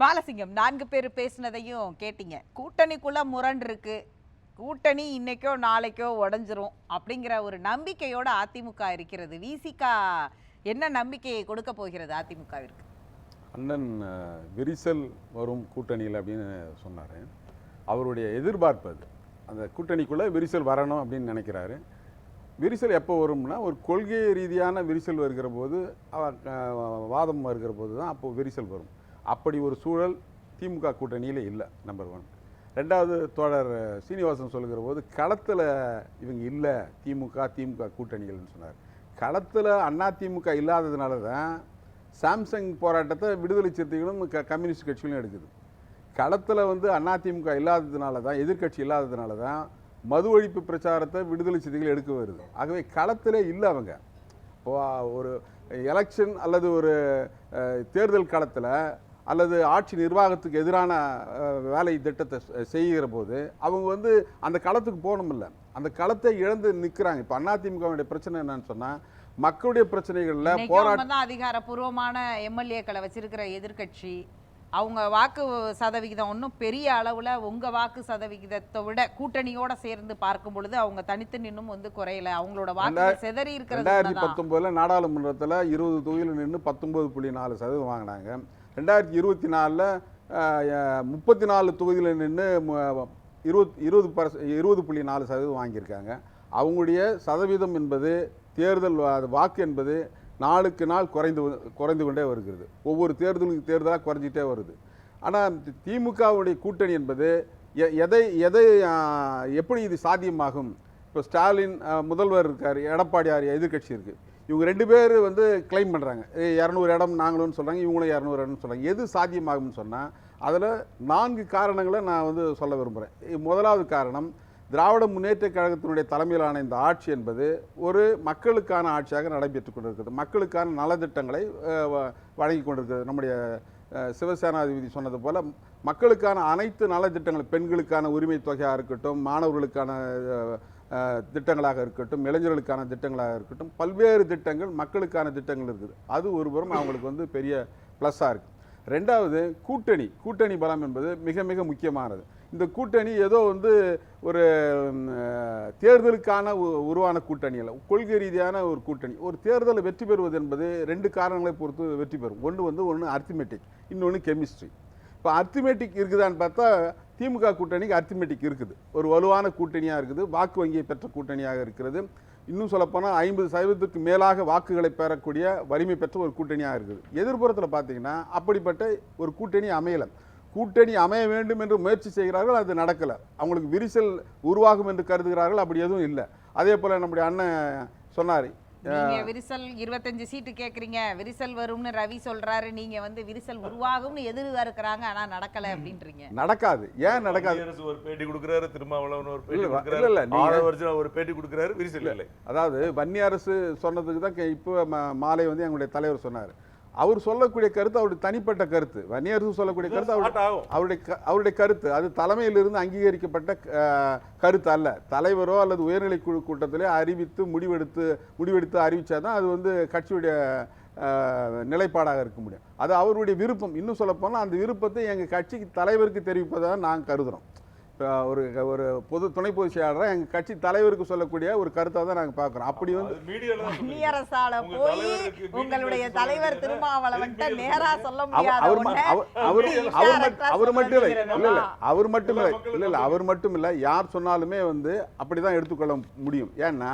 பாலசிங்கம் நான்கு பேர் பேசினதையும் கேட்டீங்க. கூட்டணிக்குள்ள முரண் இருக்கு. கூட்டணி இன்னைக்கோ நாளைக்கோ உடஞ்சிரும் அப்படிங்கிற ஒரு நம்பிக்கையோட அதிமுக இருக்கிறது. விசிகா என்ன நம்பிக்கையை கொடுக்க போகிறது அதிமுகவிற்கு? அண்ணன் விரிசல் வரும் கூட்டணியில் அப்படின்னு சொன்னார். அவருடைய எதிர்பார்ப்பு அது. அந்த கூட்டணிக்குள்ளே விரிசல் வரணும் அப்படின்னு நினைக்கிறாரு. விரிசல் எப்போ வரும்னா ஒரு கொள்கை ரீதியான விரிசல் வருகிற போது வாதம் வருகிற போது தான் அப்போ விரிசல் வரும். அப்படி ஒரு சூழல் திமுக கூட்டணியில் இல்லை நம்பர் ஒன் ரெண்டாவது தோழர் சீனிவாசன் சொல்கிற போது களத்தில் இவங்க இல்லை திமுக திமுக கூட்டணிகள்னு சொன்னார். களத்தில் அண்ணா திமுக இல்லாததுனால தான் சாம்சங் போராட்டத்தை விடுதலை சிறுத்தைகளும் க கம்யூனிஸ்ட் கட்சிகளும் எடுக்குது. களத்தில் வந்து அதிமுக இல்லாததுனால தான் எதிர்க்கட்சி இல்லாததுனால தான் மது ஒழிப்பு பிரச்சாரத்தை விடுதலை சிறுத்தைகள் எடுக்க வருது. ஆகவே களத்திலே இல்லை அவங்க. இப்போ ஒரு எலெக்ஷன் அல்லது ஒரு தேர்தல் களத்தில் அல்லது ஆட்சி நிர்வாகத்துக்கு எதிரான வேலை திட்டத்தை செய்கிற போது அவங்க வந்து அந்த களத்துக்கு போகணுமில்ல. அந்த களத்தை இழந்து நிற்கிறாங்க இப்போ அதிமுகவுடைய பிரச்சனை என்னன்னு சொன்னால் மக்களுடைய பிரச்சனைகளில் இன்னைக்கு போராட்ட அவங்க தான் அதிகாரப்பூர்வமான எம்எல்ஏக்களை வச்சிருக்கிற எதிர்க்கட்சி. அவங்க வாக்கு சதவிகிதம் ஒன்றும் பெரிய அளவுல உங்க வாக்கு சதவிகிதத்தை விட கூட்டணியோட சேர்ந்து பார்க்கும் பொழுது அவங்க தனித்து நின்னும் வந்து குறையல. அவங்களோட வாக்கு செதறி இருக்கிறது ரெண்டாயிரத்தி. பத்தொம்போதில் நாடாளுமன்றத்தில் இருபது தொகுதியில் நின்று பத்தொன்பது புள்ளி நாலு சதவீதம் வாங்கினாங்க. ரெண்டாயிரத்தி இருபத்தி நாலில் முப்பத்தி நாலு தொகுதியில் நின்று இருபத் இருபது பர்ச இருபது புள்ளி நாலு சதவீதம் வாங்கியிருக்காங்க. அவங்களுடைய சதவீதம் என்பது தேர்தல் வா- வாக்கு என்பது நாளுக்கு நாள் குறைந்து குறைந்து கொண்டே வருகிறது. ஒவ்வொரு தேர்தலுக்கு தேர்தலாக குறைஞ்சிட்டே வருது. ஆனால் திமுகவுடைய கூட்டணி என்பது எ- எதை எதை எப்படி இது சாத்தியமாகும்? இப்போ ஸ்டாலின் முதல்வர் இருக்கார் எடப்பாடியார் எதிர்க்கட்சி இருக்குது இவங்க ரெண்டு பேர் வந்து கிளைம் பண்ணுறாங்க இரநூறு இடம் நாங்களும் சொல்கிறாங்க இவங்களும் இரநூறு இடம்னு சொல்கிறாங்க எது சாத்தியமாகும்னு சொன்னால் அதில் நான்கு காரணங்களை நான் வந்து சொல்ல விரும்புகிறேன் முதலாவது காரணம் திராவிட முன்னேற்ற கழகத்தினுடைய தலைமையிலான இந்த ஆட்சி என்பது ஒரு மக்களுக்கான ஆட்சியாக நடைபெற்று கொண்டிருக்கிறது. மக்களுக்கான நலத்திட்டங்களை வ- வழங்கி கொண்டிருக்கிறது. நம்முடைய சிவசேனாதிபதி சொன்னது போல் மக்களுக்கான அனைத்து நலத்திட்டங்கள் பெண்களுக்கான உரிமை தொகையாக இருக்கட்டும் மாணவர்களுக்கான திட்டங்களாக இருக்கட்டும் இளைஞர்களுக்கான திட்டங்களாக இருக்கட்டும் பல்வேறு திட்டங்கள் மக்களுக்கான திட்டங்கள் இருக்குது. அது ஒரு புறம் அவங்களுக்கு வந்து பெரிய ப்ளஸ்ஸாக இருக்குது ரெண்டாவது கூட்டணி. கூட்டணி பலம் என்பது மிக மிக முக்கியமானது. இந்த கூட்டணி ஏதோ வந்து ஒரு தேர்தலுக்கான உ- உருவான கூட்டணி அல்ல. கொள்கை ரீதியான ஒரு கூட்டணி. ஒரு தேர்தலை வெற்றி பெறுவது என்பது ரெண்டு காரணங்களை பொறுத்து வெற்றி பெறும். ஒன்று வந்து ஒன்று அர்த்திமெட்டிக் இன்னொன்று கெமிஸ்ட்ரி இப்போ அர்த்திமேட்டிக் இருக்குதான்னு பார்த்தா திமுக கூட்டணிக்கு அர்த்திமேட்டிக் இருக்குது. ஒரு வலுவான கூட்டணியாக இருக்குது வாக்கு வங்கியை பெற்ற கூட்டணியாக இருக்கிறது. இன்னும் சொல்லப்போனால் ஐம்பது சதவீதத்துக்கு மேலாக வாக்குகளை பெறக்கூடிய வலிமை பெற்ற ஒரு கூட்டணியாக இருக்குது. எதிர்ப்புறத்தில் பார்த்தீங்கன்னா அப்படிப்பட்ட ஒரு கூட்டணி அமையலை. கூட்டணி அமைய வேண்டும் என்று முயற்சி செய்கிறார்கள் அது நடக்கலை. அவங்களுக்கு விரிசல் உருவாகும் என்று கருதுகிறார்கள் அப்படி எதுவும் இல்லை. அதே போல் நம்முடைய அண்ணன் சொன்னார் நீங்க விரிசல் இருபத்தஞ்சு சீட்டு கேக்குறீங்க விரிசல் வரும்னு ரவி சொல்றாரு நீங்க வந்து விரிசல் உருவாகும்னு எதிர்பார்க்கறாங்க ஆனா நடக்கல அப்படின்றீங்க. நடக்காது. ஏன் நடக்காது? அரசு ஒரு பேட்டி கொடுக்குறாரு திருமாவளவன் ஒரு பேட்டி இல்ல, இல்ல, கொடுக்குறாரு இல்ல, ஆதவர்ஜுன் ஒரு பேட்டி கொடுக்குறாரு விரிசல் இல்லை அதாவது வன்னி அரசு சொன்னதுக்கு தான் இப்போ மாலை வந்து எங்களுடைய தலைவர் சொன்னார். அவர் சொல்லக்கூடிய கருத்து அவருடைய தனிப்பட்ட கருத்து. வன்னி அரசு சொல்லக்கூடிய கருத்து அவருடைய அவருடைய கருத்து. அது தலைமையிலிருந்து அங்கீகரிக்கப்பட்ட கருத்து அல்ல. தலைவரோ அல்லது உயர்நிலை குழு கூட்டத்திலே அறிவித்து முடிவெடுத்து முடிவெடுத்து அறிவிச்சாதான் அது வந்து கட்சியுடைய நிலைப்பாடாக இருக்க முடியும். அது அவருடைய விருப்பம். இன்னும் சொல்லப்போனால் அந்த விருப்பத்தை எங்கள் கட்சிக்கு தலைவருக்கு தெரிவிப்பதாக நாங்கள் கருதுகிறோம் ஒரு ஒரு பொது துணை பொதுச் செயலாளராக எங்கள் கட்சி தலைவருக்கு சொல்லக்கூடிய ஒரு கருத்தை தான் நாங்கள் பார்க்குறோம் அப்படி வந்து தான். நீரசால போய் உங்களுடைய தலைவர். திருமாவளவன்ட்ட நேரா சொல்ல அவர் முடியாத அவர் அவர் அவர் மட்டும் அவர் மட்டும் இல்லை. இல்ல இல்ல. அவர் மட்டும் இல்லை. இல்ல இல்ல. அவர் மட்டும் இல்லை. யார் சொன்னாலுமே வந்து அப்படிதான் எடுத்துக்கொள்ள முடியும். ஏன்னா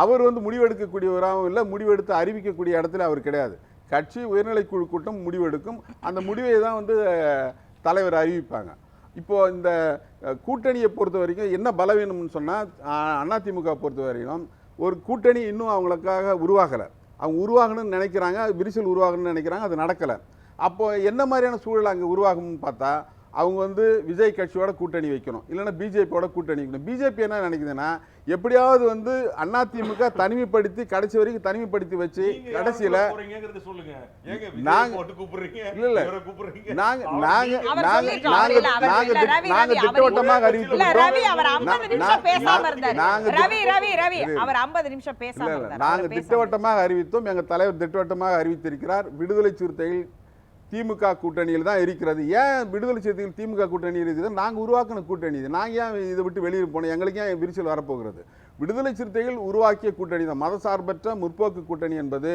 அவர் வந்து முடிவெடுக்கக்கூடியவராகவும் இல்லை முடிவெடுத்து அறிவிக்கக்கூடிய இடத்துல அவர் கிடையாது. கட்சி உயர்நிலை குழு கூட்டம் முடிவெடுக்கும். அந்த முடிவை தான் வந்து தலைவர் அறிவிப்பாங்க. இப்போது இந்த கூட்டணியை பொறுத்த வரைக்கும் என்ன பலவீனம்னு சொன்னால் அதிமுக பொறுத்த வரைக்கும் ஒரு கூட்டணி இன்னும் அவங்களுக்காக உருவாகலை. அவங்க உருவாகணும்னு நினைக்கிறாங்க விரிசல் உருவாகணும்னு நினைக்கிறாங்க அது நடக்கலை. அப்போது என்ன மாதிரியான சூழல் அங்கே உருவாகும்னு பார்த்தா அவங்க வந்து விஜய் கட்சியோட கூட்டணி வைக்கணும். இல்லைன்னா பிஜேபியோட கூட்டணி வைக்கணும். பிஜேபி என்ன நினைக்குதுன்னா எப்படியாவது வந்து அதிமுக தனிமைப்படுத்தி கடைசி வரைக்கும் தனிமைப்படுத்தி வச்சு கடைசியில் நாங்க- திட்டவட்டமாக இல்ல, இல்ல. அறிவித்திருக்கோம் ரவி அவர் 50 நான்- நிமிஷம் நான்- பேசாம நான்- இருந்தாரு. நாங்க ரவி ரவி ரவி. இரு. அவர் 50 நிமிஷம் பேசாம இல்ல இல்ல. இருந்தாரு. நாங்க அவர் பேசாம திட்டவட்டமாக அறிவித்தோம். எங்க தலைவர் திட்டவட்டமாக அறிவித்திருக்கிறார். விடுதலை சிறுத்தைகள் திமுக கூட்டணியில் தான் இருக்கிறது. ஏன் விடுதலை சிறுத்தைகள் திமுக கூட்டணி இருக்குது? நாங்கள் உருவாக்கின கூட்டணி இது. நாங்கள் ஏன் இதை விட்டு வெளியில் போனோம்? எங்களுக்கு ஏன் விரிசல் வரப்போகிறது? விடுதலை சிறுத்தைகள் உருவாக்கிய கூட்டணி தான். மதசார்பற்ற முற்போக்கு கூட்டணி என்பது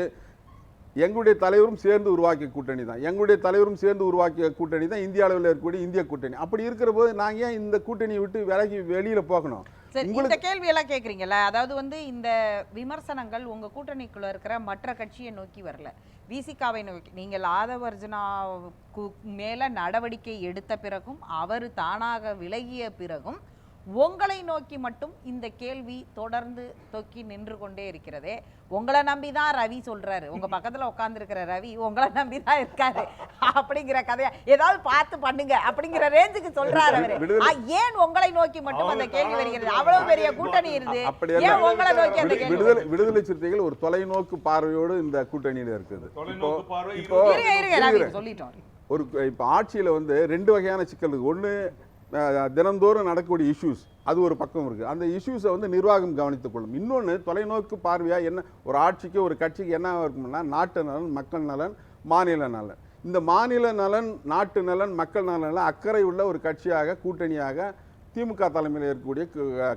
எங்களுடைய தலைவரும் சேர்ந்து உருவாக்கிய கூட்டணி தான். எங்களுடைய தலைவரும் சேர்ந்து உருவாக்கிய கூட்டணி தான் இந்திய அளவில் இருக்கக்கூடிய இந்திய கூட்டணி. அப்படி இருக்கிற போது நாங்கள் ஏன் இந்த கூட்டணியை விட்டு விலகி வெளியில் போகணும்? சரி இந்த கேள்வி எல்லாம் கேக்குறீங்கல்ல அதாவது வந்து இந்த விமர்சனங்கள் உங்க கூட்டணிக்குள்ள இருக்கிற மற்ற கட்சியை நோக்கி வரல. விசிகாவை நோக்கி நீங்கள் ஆதவர்ஜனாவுக்கு மேல நடவடிக்கை எடுத்த பிறகும் அவர் தானாக விலகிய பிறகும் உங்களை நோக்கி மட்டும் இந்த கேள்வி தொடர்ந்து தொக்கி நின்று கொண்டே இருக்கிறதே. உங்களை நம்பி தான் ரவி சொல்றாரு. உங்க பக்கத்துல உட்கார்ந்திருக்கிற ரவி உங்களை நம்பி தான் இருக்காரு அப்படிங்கிற கதையா ஏதாவது பார்த்து பண்ணுங்க அப்படிங்கிற ரேஞ்சுக்கு சொல்றாரு அவரு. ஏன் உங்களை நோக்கி மட்டும் அந்த கேள்வி வருகிறது? அவ்வளவு பெரிய கூட்டணி இருந்து. ஏன் உங்களை நோக்கி அந்த விடுதலை? விடுதலை சிறுத்தைகள் ஒரு தொலைநோக்கு பார்வையோடு இந்த கூட்டணியில் இருக்குது. இப்போ. சொல்லிட்டோம். ஒரு இப்போ ஆட்சியில் வந்து ரெண்டு வகையான சிக்கல் இருக்கு ஒன்று தினந்தோறும் நடக்கக்கூடிய இஷ்யூஸ் அது ஒரு பக்கம் இருக்குது அந்த இஷ்யூஸை வந்து நிர்வாகம் கவனித்துக் கொள்ளும். இன்னொன்று தொலைநோக்கு பார்வையாக என்ன ஒரு ஆட்சிக்கு ஒரு கட்சிக்கு என்ன இருக்கும்னா நாட்டு நலன் மக்கள் நலன் மாநில நலன். இந்த மாநில நலன் நாட்டு நலன் மக்கள் நலனில் அக்கறை உள்ள ஒரு கட்சியாக கூட்டணியாக திமுக தலைமையில் இருக்கக்கூடிய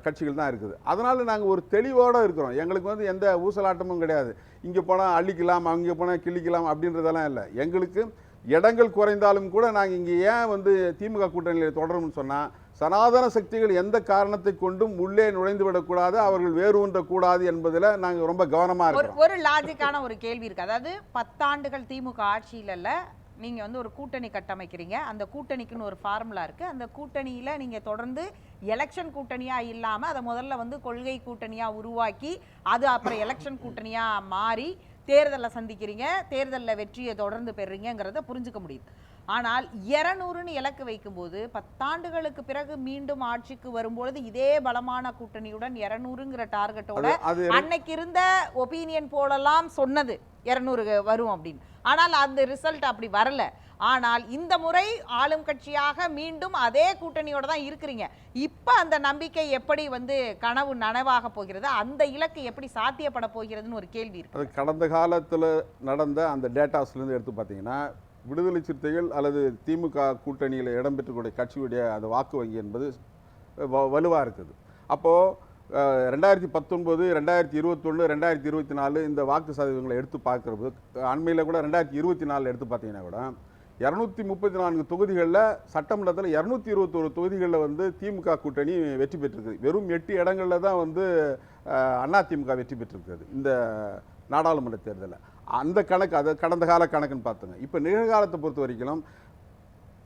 கட்சிகள் தான் இருக்குது. அதனால் நாங்கள் ஒரு தெளிவோடு இருக்கிறோம். எங்களுக்கு வந்து எந்த ஊசலாட்டமும் கிடையாது. இங்கே போனால் அள்ளிக்கலாம் அங்கே போனால் கிள்ளிக்கலாம் அப்படின்றதெல்லாம் இல்லை. எங்களுக்கு இடங்கள் குறைந்தாலும் கூட நாங்கள் இங்கே ஏன் வந்து திமுக கூட்டணியில் தொடரும்னு சொன்னால் சனாதன சக்திகள் எந்த காரணத்தை கொண்டும் உள்ளே நுழைந்து விடக்கூடாது அவர்கள் வேறு ஒன்றக்கூடாது என்பதில் நாங்கள் ரொம்ப கவனமாக ஒரு இருக்கிறோம். ஒரு லாஜிக்கான ஒரு கேள்வி இருக்கு. அதாவது பத்தாண்டுகள் திமுக ஆட்சியில நீங்க வந்து ஒரு கூட்டணி கட்டமைக்கிறீங்க. அந்த கூட்டணிக்குன்னு ஒரு ஃபார்முலா இருக்கு. அந்த கூட்டணியில நீங்க தொடர்ந்து எலெக்ஷன் கூட்டணியா இல்லாம அதை முதல்ல வந்து கொள்கை கூட்டணியா உருவாக்கி அது அப்புறம் எலெக்ஷன் கூட்டணியா மாறி தேர்தலை சந்திக்கிறீங்க தேர்தலில் வெற்றியை தொடர்ந்து பெறுறீங்கிறத புரிஞ்சுக்க முடியுது. ஆனால் இரநூறுன்னு இலக்கு வைக்கும்போது பத்தாண்டுகளுக்கு பிறகு மீண்டும் ஆட்சிக்கு வரும்பொழுது இதே பலமான கூட்டணியுடன் இரநூறுங்கிற டார்கெட்டோட அன்னைக்கு இருந்த ஒப்பீனியன் போலலாம் சொன்னது இருநூறு வரும் அப்படின்னு. ஆனால் அந்த ரிசல்ட் அப்படி வரல. ஆனால் இந்த முறை ஆளும் கட்சியாக மீண்டும் அதே கூட்டணியோட தான் இருக்கிறீங்க. இப்ப அந்த நம்பிக்கை எப்படி வந்து கனவு நனவாக போகிறது? அந்த இலக்கு எப்படி சாத்தியப்பட போகிறதுன்னு ஒரு கேள்வி இருக்கு. கடந்த காலத்தில் நடந்த அந்த டேட்டாஸ்லேருந்து எடுத்து பார்த்தீங்கன்னா விடுதலை சிறுத்தைகள் அல்லது திமுக கூட்டணியில் இடம்பெற்றக்கூடிய கட்சியுடைய அந்த வாக்கு வங்கி என்பது வலுவாக இருக்குது. அப்போது ரெண்டாயிரத்தி பத்தொன்பது ரெண்டாயிரத்தி இருபத்தொன்று ரெண்டாயிரத்தி இருபத்தி நாலு இந்த வாக்கு சதவீதங்களை எடுத்து பார்க்குறது அண்மையில் கூட ரெண்டாயிரத்தி இருபத்தி நாலில் எடுத்து பார்த்தீங்கன்னா கூட இரநூத்தி முப்பத்தி நான்கு தொகுதிகளில் சட்டமன்றத்தில் இரநூத்தி இருபத்தொரு தொகுதிகளில் வந்து திமுக கூட்டணி வெற்றி பெற்றிருக்குது வெறும் எட்டு இடங்களில் தான் வந்து அதிமுக வெற்றி பெற்றிருக்கிறது இந்த நாடாளுமன்ற தேர்தலில். அந்த கணக்கு அது கடந்த கால கணக்குன்னு பார்த்துங்க. இப்போ நிகழ்காலத்தை பொறுத்த வரைக்கும்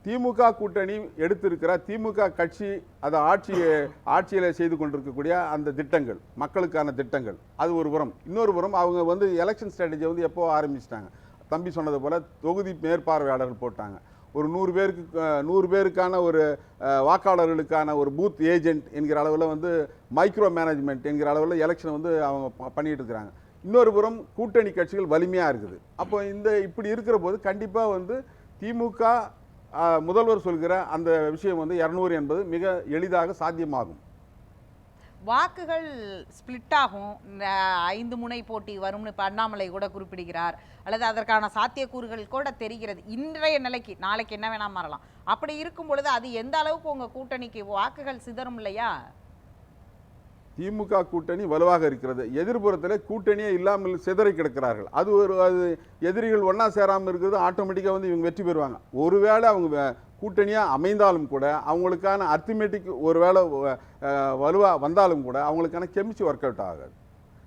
திமுக கூட்டணி எடுத்திருக்கிற திமுக கட்சி அதை ஆட்சியை ஆட்சியில் செய்து கொண்டிருக்கக்கூடிய அந்த திட்டங்கள் மக்களுக்கான திட்டங்கள் அது ஒரு புறம். இன்னொரு புறம் அவங்க வந்து எலெக்ஷன் ஸ்ட்ராட்டஜி வந்து எப்போ ஆரம்பிச்சிட்டாங்க? தம்பி சொன்னது போல் தொகுதி மேற்பார்வையாளர்கள் போட்டாங்க. ஒரு நூறு பேருக்கு நூறு பேருக்கான ஒரு வாக்காளர்களுக்கான ஒரு பூத் ஏஜென்ட் என்கிற அளவில் வந்து மைக்ரோ மேனேஜ்மெண்ட் என்கிற அளவில் எலெக்ஷனை வந்து அவங்க பண்ணிகிட்டு இருக்கிறாங்க. இன்னொரு புறம் கூட்டணி கட்சிகள் வலிமையாக இருக்குது. அப்போ இந்த இப்படி இருக்கிற போது கண்டிப்பாக வந்து திமுக முதல்வர் சொல்கிற அந்த விஷயம் வந்து இரநூறு என்பது மிக எளிதாக சாத்தியமாகும். வாக்குகள் ஸ்பிளிட் ஆகும். ஐந்து முனை போட்டி வரும்னு இப்போ அண்ணாமலை கூட குறிப்பிடுகிறார். அல்லது அதற்கான சாத்தியக்கூறுகள் கூட தெரிகிறது. இன்றைய நிலைக்கு நாளைக்கு என்ன வேணாம் மாறலாம். அப்படி இருக்கும் பொழுது அது எந்த அளவுக்கு உங்கள் கூட்டணிக்கு வாக்குகள் சிதறும் இல்லையா? திமுக கூட்டணி வலுவாக இருக்கிறது. எதிர்புறத்தில் கூட்டணியே இல்லாமல் சிதறி கிடக்கிறார்கள். அது ஒரு அது எதிரிகள் ஒன்றா சேராமல் இருக்கிறது ஆட்டோமேட்டிக்காக வந்து இவங்க வெற்றி பெறுவாங்க. ஒருவேளை அவங்க வே- அமைந்தாலும் கூட அவங்களுக்கான அர்த்தமேட்டிக் ஒருவேளை வலுவாக வந்தாலும் கூட அவங்களுக்கான கெமிஸ்ட்ரி ஒர்க் அவுட் ஆகாது.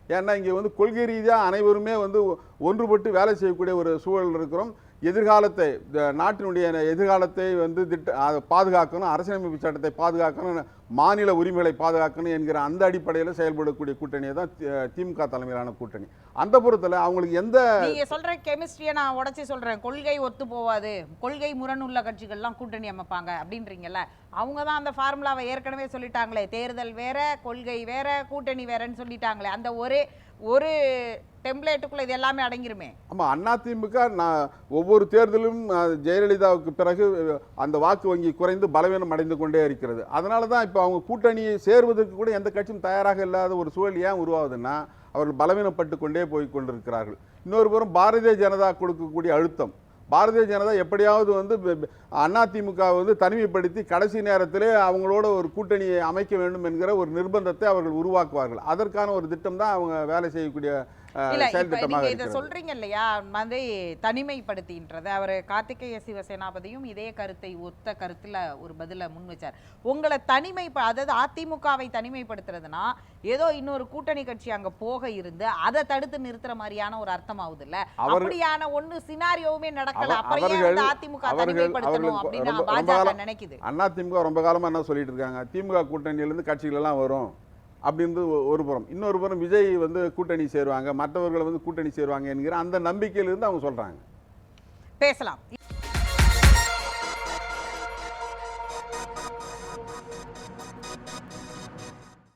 ஏன்னா இங்கே வந்து கொள்கை ரீதியாக அனைவருமே வந்து ஒன்றுபட்டு வேலை செய்யக்கூடிய ஒரு சூழல் இருக்கிறோம். எதிர்காலத்தை நாட்டினுடைய எதிர்காலத்தை வந்து திட்ட பாதுகாக்கணும் அரசியலமைப்பு சட்டத்தை பாதுகாக்கணும் மாநில உரிமைகளை பாதுகாக்கணும் என்கிற அந்த அடிப்படையில் செயல்படக்கூடிய கூட்டணியை தான் தி- திமுக தலைமையிலான கூட்டணி. அந்த பொறுத்தில் அவங்களுக்கு எந்த நீங்க சொல்ற கெமிஸ்ட்ரியை நான் உடச்சி சொல்றேன். கொள்கை ஒத்து போவாது. கொள்கை முரணுள்ள கட்சிகள்லாம் கூட்டணி அமைப்பாங்க அப்படின்றீங்கல்ல. அவங்க தான் அந்த ஃபார்முலாவை ஏற்கனவே சொல்லிட்டாங்களே. தேர்தல் வேற கொள்கை வேற கூட்டணி வேறன்னு சொல்லிட்டாங்களே. அந்த ஒரே ஒரு டெம்ப்ளேட்டுக்குள்ள இது எல்லாமே அடங்கிருமே. ஆமாம் அதிமுக நான் ஒவ்வொரு தேர்தலும் ஜெயலலிதாவுக்கு பிறகு அந்த வாக்கு வங்கி குறைந்து பலவீனம் அடைந்து கொண்டே இருக்கிறது. அதனால தான் இப்போ அவங்க கூட்டணியை சேருவதற்கு கூட எந்த கட்சியும் தயாராக இல்லாத ஒரு சூழல் ஏன் உருவாகுதுன்னா அவர்கள் பலவீனப்பட்டு கொண்டே போய் கொண்டிருக்கிறார்கள். இன்னொரு புறம் பாரதிய ஜனதா கொடுக்கக்கூடிய அழுத்தம். பாரதிய ஜனதா எப்படியாவது வந்து அதிமுக வந்து தனிமைப்படுத்தி கடைசி நேரத்தில் அவங்களோட ஒரு கூட்டணியை அமைக்க வேண்டும் என்கிற ஒரு நிர்பந்தத்தை அவர்கள் உருவாக்குவார்கள். அதற்கான ஒரு திட்டம் தான் அவங்க வேலை செய்யக்கூடிய அஹ், இல்ல செயல் இப்ப திட்டமாக நீங்க இதை சொல்றீங்க இல்லையா வந்து தனிமைப்படுத்தின்றது. அவர் கார்த்திகேய சிவசேனாபதியும் இதே கருத்தை ஒத்த கருத்துல ஒரு பதில முன் வச்சார். உங்களை தனிமை அதாவது அதிமுகவை தனிமைப்படுத்துறதுனா ஏதோ இன்னொரு கூட்டணி கட்சி அங்க போக இருந்து அதை தடுத்து நிறுத்துற மாதிரியான ஒரு அர்த்தம் ஆகுது இல்ல அப்படியான ஒண்ணு சினாரியோவுமே நடக்கல. அப்புறம் அதிமுக தனிமைப்படுத்தணும் அப்படின்னு பாஜக நினைக்குது. அதிமுக ரொம்ப காலமா என்ன சொல்லிட்டு இருக்காங்க? திமுக கூட்டணியிலேருந்து கட்சிகள் எல்லாம் வரும். அப்படின்னு ஒரு புறம். இன்னொரு புறம் விஜய் வந்து கூட்டணி சேருவாங்க மற்றவர்கள் வந்து கூட்டணி சேருவாங்க என்கிற அந்த நம்பிக்கையிலிருந்து அவங்க சொல்கிறாங்க பேசலாம்.